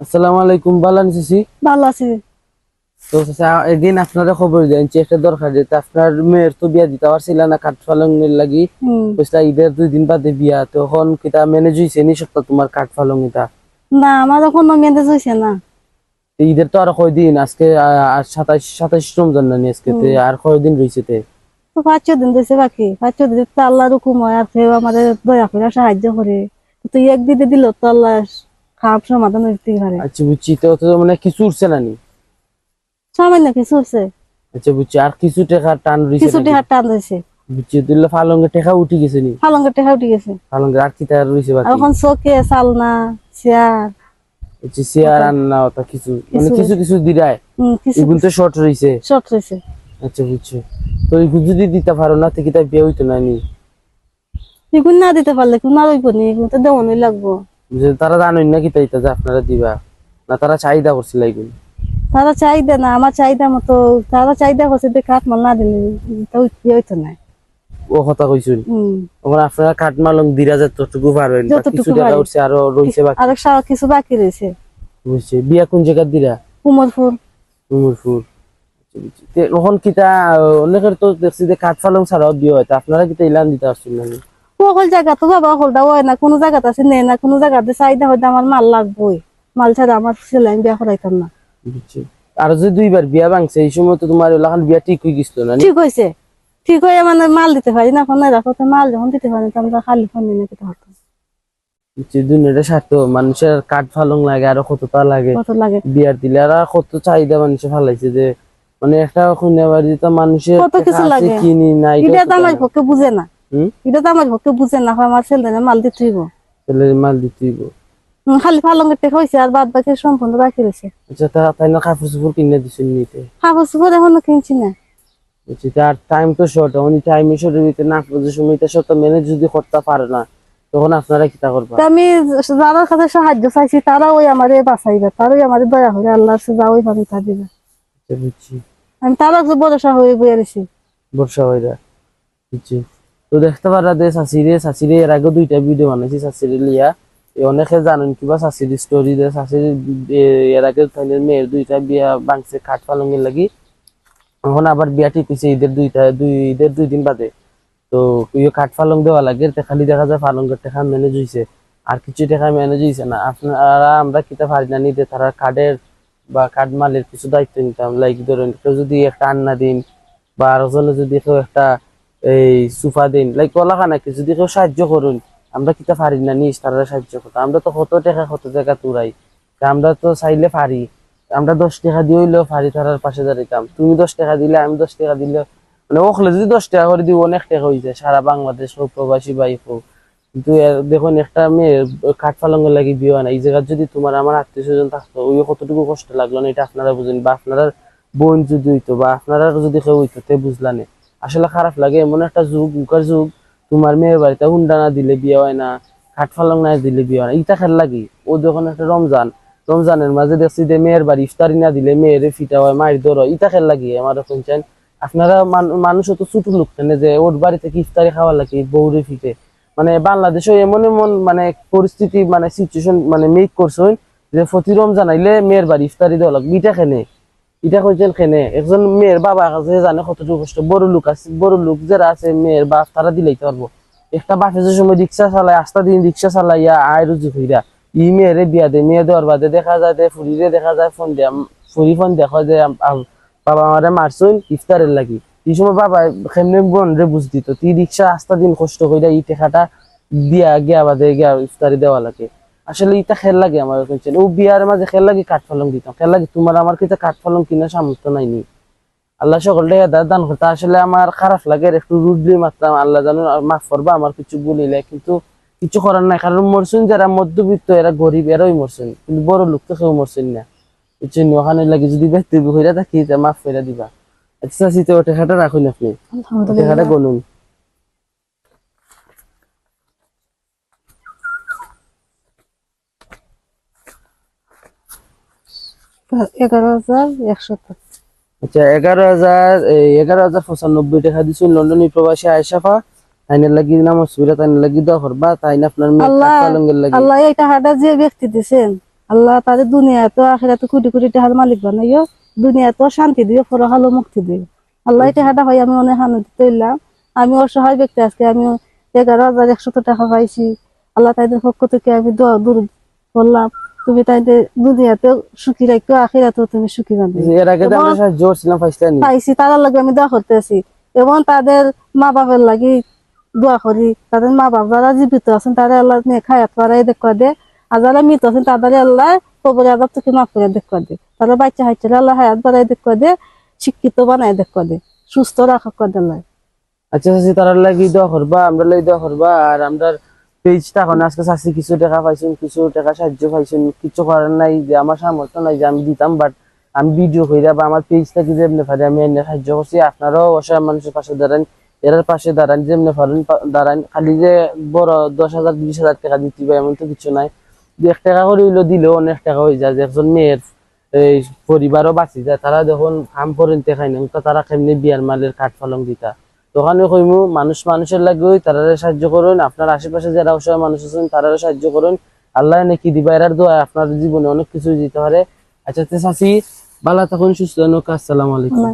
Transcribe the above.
আসসালামু আলাইকুম বালান সিসি ভালো আছি। তো একদিন আপনারা খবর দেন একটা দরকার আপনার মেয়ের তো বিয়া দিতে পারছিল না কাঠ ফালংয়ের লাগি। বুঝলা ঈদের দুই দিন বাদে বিয়া তখন কিতা ম্যানেজ হয়েছে নি সপ্তাহ তোমার কাঠ ফালং এটা? না আমার কোনো মেয়েদের হয়েছে না। ঈদের তো আর কয়দিন আজকে আর সাতাইশ সাতাইশ রমজান না আজকে আর কয়দিন রয়েছে তে? তো পাঁচ ছ দিন দিয়েছে বাকি পাঁচ ছ দিন তো আল্লাহর হুকুম হয় আর আমাদের দয়া করে সাহায্য করে। তো এক দিতে দিল তো আল্লাহ সমাধান হইতে পারে। আচ্ছা বুঝছি তো তো মানে কিছু উঠছে না নি? সামান্য কিছু হচ্ছে আচ্ছা বুঝছি আর কিছু টাকা টান রয়েছে কিছু টেহার টান দিয়েছে বুঝছি দিলে ফালঙ্গের টাকা উঠে গেছে নি? ফালঙ্গের টেহা উঠে গেছে। ফালঙ্গের আর কি টাকা বাকি? এখন চালনা চেয়ার। আচ্ছা চেয়ার আন্না ওটা কিছু মানে কিছু- কিছু দিরায়? এগুলো তো শর্ট রয়েছে শর্ট হয়েছে আচ্ছা বুঝছি। তো এগুলো যদি দিতে পারো না তো কি তাই বিয়ে হইতো না নি? এগুলো না দিতে পারলে কোনো আর হইব নি? এগুলো তো দেওয়ানই লাগবো। যে তারা জানেন না কি তাই যে আপনারা দিবা না তারা চাহিদা করছিল এগুলো তারা চাহিদা না আমার চাহিদা মতো তারা চাহিদা করছে যে কাঠ মাল না দিলে তো বিয়ে হইতো না। ও কথা কইছুন? হম। ওখানে আপনারা কাঠমালং দিরা যতটুকু পারবেন বা কিছু টাকা। উঠছে আরও রয়েছে বাকি। আরেক সারা কিছু বাকি রয়েছে বুঝছি। বিয়া কোন জায়গা দিরা? উমরপুর উমরপুর আচ্ছা, বুঝছি। তে ওখান কিতা অনেকের তো দেখছি যে কাঠফালং ছাড়াও বিয়ে হয় আপনারা কিতা ইলান দিতে পারছেন না নি? সকল জায়গা তো বাবা হয় না কোনো জায়গাতে আছে নেই না কোনো জায়গাতে চাহিদা হয়তো আমার মাল লাগবেই। মাল ছাড়া আমার ছেলে আমি বিয়া করাইতাম না। আর যদি দুইবার বিয়া ভাঙছে এই সময় তো তোমার বিয়া ঠিক হয়ে গেছিল না ঠিক হয়েছে। ঠিক হয়ে মানে মাল দিতে পারি না এখন রাখো তো মাল যখন দিতে পারি তো আমরা খালি ফোন নিয়ে দুনিয়াটা স্বার্থ মানুষের কাঠ ফালং লাগে আরও কত লাগে। বিয়ার দিলে আর কত চাহিদা মানুষে ফালাইছে যে মানে একটা বাড়ি তো মানুষের কত কিছু লাগে। কিনি নাই এটা তো আমার পক্ষে বুঝে না। এটা তো আমার পক্ষে বুঝে না আমার ছেলে মাল দিতে হইব। তাহলে মাল দিতেইব খালি ফালঙ্গের টেকা হয়েছে আর বাদ বাকি সম্পূর্ণ বাকি রয়েছে আচ্ছা তা তাই না কাপড় চোপড় কিনে দিছেন নিতে? কাগজ পরে এখনও কিনছি না। বুঝছি তার টাইম তো শর্ট উনি টাইম শর্টের ভিতরে না যে সময়টা শর্ট ম্যানেজ যদি করতে পারে না তখন আপনারা করবা? তো আমি যারা কাছে সাহায্য চাইছি তারা ওই আমারে বাঁচাইবে তারাই আমারে দয়া করে আল্লাহর সুজা ওই ভাবে তা দিবে। আচ্ছা, বুঝছি। আমি তারা যে ভরসা হয়ে রয়েছি বর্ষা হইরা বুঝছি। তো দেখতে পারা যে শাশিরে শাশিরে এর আগে দুইটা ভিডিও বানাইছি শাশিরে লিয়া। অনেকে জানেন কিবা শাশির স্টোরি দে শাশির এর আগে মেয়ের দুইটা বিয়া বাংছে খাট পালঙ্গের লাগি। এখন আবার বিয়া হয়েছে ঈদের দুইটা, দুই, ঈদের দুই দিন বাদে। তো ইয়ে কাঠ পালং দেওয়া লাগে খালি দেখা যায় ফালঙ্গের টাকা ম্যানেজ হয়েছে আর কিছু টাকা ম্যানেজ হয়েছে না। আপনারা, আমরা কিতা পারি না নিতে তারা কার্ডের বা কার্ড মালের কিছু দায়িত্ব নিতাম। লাইক ধরেন কেউ যদি একটা আন্না দিন, বা আরেকজনে যদি কেউ একটা এই সুফা দিন। লাইক কলা নাকি যদি কেউ সাহায্য করুন, আমরা কিতা পারি না, নিজ তারা সাহায্য করতাম আমরা তো কত টাকা কত টাকা তুরাই। আমরা তো চাইলে পারি আমরা দশ টাকা দিয়ে হইলেও পারি তারার পাশে দাঁড়াইতাম তুমি দশ টাকা দিলে, আমি দশ টাকা দিলে মানে ওখলে যদি দশ টাকা করে দিব অনেক টাকা হয়ে যায়। সারা বাংলাদেশ হোক, প্রবাসী বাই হোক। কিন্তু দেখুন, একটা মেয়ে কাঠ পালঙ্গের লাগে বিয়ে না। এই জায়গায় যদি তোমার আমার আত্মীয় স্বজন থাকতো ওই কতটুকু কষ্ট লাগল না, এটা আপনারা বুঝেন। বা আপনারা বোন যদি হইতো, বা আপনারা যদি কেউ হইতো, তে বুঝলানে আসলে খারাপ লাগে, এমন একটা যুগ উকার যুগ। তোমার মেয়ের বাড়িতে হুন্ডা না দিলে বিয়ে হয় না, কাঠ ফালং না দিলে বিয়ে হয় না। ইটা খেল লাগি? ও যখন একটা রমজান, রমজানের মাঝে দেখছি যে মেয়ের বাড়ি ইফতারি না দিলে মেয়ের ফিটা হয় মায়ের দর হয়। ইটা খেল লাগি আমার শুনছেন? আপনারা মান- মানুষও তো ছোট লোক কেন যে ওর বাড়ি থেকে ইফতারি খাওয়া লাগে, বউরে ফিটে। মানে বাংলাদেশে এমন এমন মানে পরিস্থিতি মানে সিচুয়েশন মানে মেক করছেন যে প্রতি রমজান আইলে মেয়ের বাড়ি ইফতারি দেওয়া লাগবে। ইটা খেনে? ইটা কইছেন খেনে একজন মেয়ের বাবা কাছে জানে কতটুকু কষ্ট, বড় লোক আছে, বড় লোক যারা আছে, মেয়ের বাপ, তারা দিলেই পারব। একটা বাপে যে সময় রিক্সা চালায়, আস্তা দিন রিক্সা চালাইয়া আয় রুজি হইরা ই মেয়েরে বিয়া দে, মেয়ে দেওয়ার বাদে দেখা যায় ফুরিরে দেখা যায় ফোন দিয়া, ফুরি ফোন দেখো যে বাবা আমারে মারছুন ইফতারের লাগি। এই সময় বাবা কেমনে বোন রে বুঝ দিত তুই রিক্সা আস্তা দিন কষ্ট কইরা ই টেকাটা দিয়া, গিয়া বাদে গিয়া ইফতারি দেওয়া লাগে। আসলে ইটা খেল লাগে আমার শুনছেন ও বিয়ার মাঝে খেল লাগে কাঠ ফলং দিতাম। খেল লাগে তোমার আমার কিতা কাঠ ফলং কিনা সামর্থ্য নাইনি আল্লাহ সকলটা হেদার দান করতে আসলে আমার খারাপ লাগে একটু রুডলি মারতাম আল্লাহ জানো মাফ করবা আমার কিছু বলিলে কিন্তু কিছু করার নাই কারণ মরছুন যারা মধ্যবিত্ত এরা গরিব এরাই মরছেন কিন্তু বড় লোক তো কেউ মরছেন না। বুঝছেন ওখানে লাগে যদি ব্যক্তি হইরা থাকি মাফ করে দিবা। আচ্ছা শীতে ওটা হাটা রাখুন আপনি। ওটা গলুন। এগারো হাজার একশত আচ্ছা এগারো হাজার এগারো হাজার পঁচানব্বই টাকা লন্ডনী প্রবাসী আয়সাফা লাগি নাম সুবিধা তাইনের লাগি দোয়া করবা। তাই না আপনার আল্লাহ এই টাকাটা যে ব্যক্তি দিছেন আল্লাহ তাদের দুনিয়া তো আখেরা তো কোটি কোটি টাকার মালিক বানাইও। দুনিয়া তো শান্তি দিও পরকালও মুক্তি দিও। আল্লাহ এটা হাটা হয় আমি অনেক আনন্দিত হইলাম। আমি অসহায় ব্যক্তি আজকে আমি এগারো হাজার একশত টাকা পাইছি। আল্লাহ তাদের পক্ষ থেকে আমি দোয়া দূর করলাম তুমি দুনিয়াতে সুখী রাখো আখিরাতেও তুমি সুখী এর আগে তো আমরা সাহায্য করছিলাম পাইছিলাম পাইছি তারা লাগে আমি দোয়া করতেছি। এবং তাদের মা বাবার লাগি দোয়া করি। তাদের মা যারা জীবিত আছেন তারা আল্লাহ নিয়ে খায়াত করাই দেখা দে। আর যারা মৃত আছেন তাদের আল্লাহ কবরে আজাব থেকে মাফ করে দেখা দে। তারা বাচ্চা হাইছে আল্লাহ হায়াত বাড়াই দেখা দে শিক্ষিত বানাই দেখা দে সুস্থ রাখা আল্লাহ। আচ্ছা তারা লাগি দোয়া করবা আমরা লাগি দোয়া করবা আর আমরা পেজটা এখন আজকে চাচি কিছু টাকা পাইছেন, কিছু টাকা সাহায্য পাইছেন, কিছু করার নাই যে আমার সামর্থ্য নাই যে আমি দিতাম বাট আমি ভিডিও কইরা বা আমার পেজটা কি যেমনি পারি আমি এনে সাহায্য করছি। আপনারাও অসহায় মানুষের পাশে দাঁড়ান এর পাশে দাঁড়ান, যেমনি পারেন দাঁড়ান। খালি যে বড় দশ হাজার, বিশ হাজার টাকা দিতে পারে এমন তো কিছু নাই। দু এক টাকা করে হইল দিলেও অনেক টাকা হয়ে যায় যে একজন মেয়ের, এই পরিবারও বাঁচি যায়। তারা যখন কাম করেন দেখাই না তারা কেমনি বিয়ার মালের কাঠ ফলং দিতা? দোকানে কইমু, মানুষ মানুষের লাগে তারা সাহায্য করুন, আপনার আশেপাশে যারা অসহায় মানুষ আছেন তারা সাহায্য করুন। আল্লাহ নাকি দিবা দোয়া আপনার জীবনে অনেক কিছু দিতে পারে। আচ্ছা চাচি, ভালো থাকুন, সুস্থ আসসালামু আলাইকুম।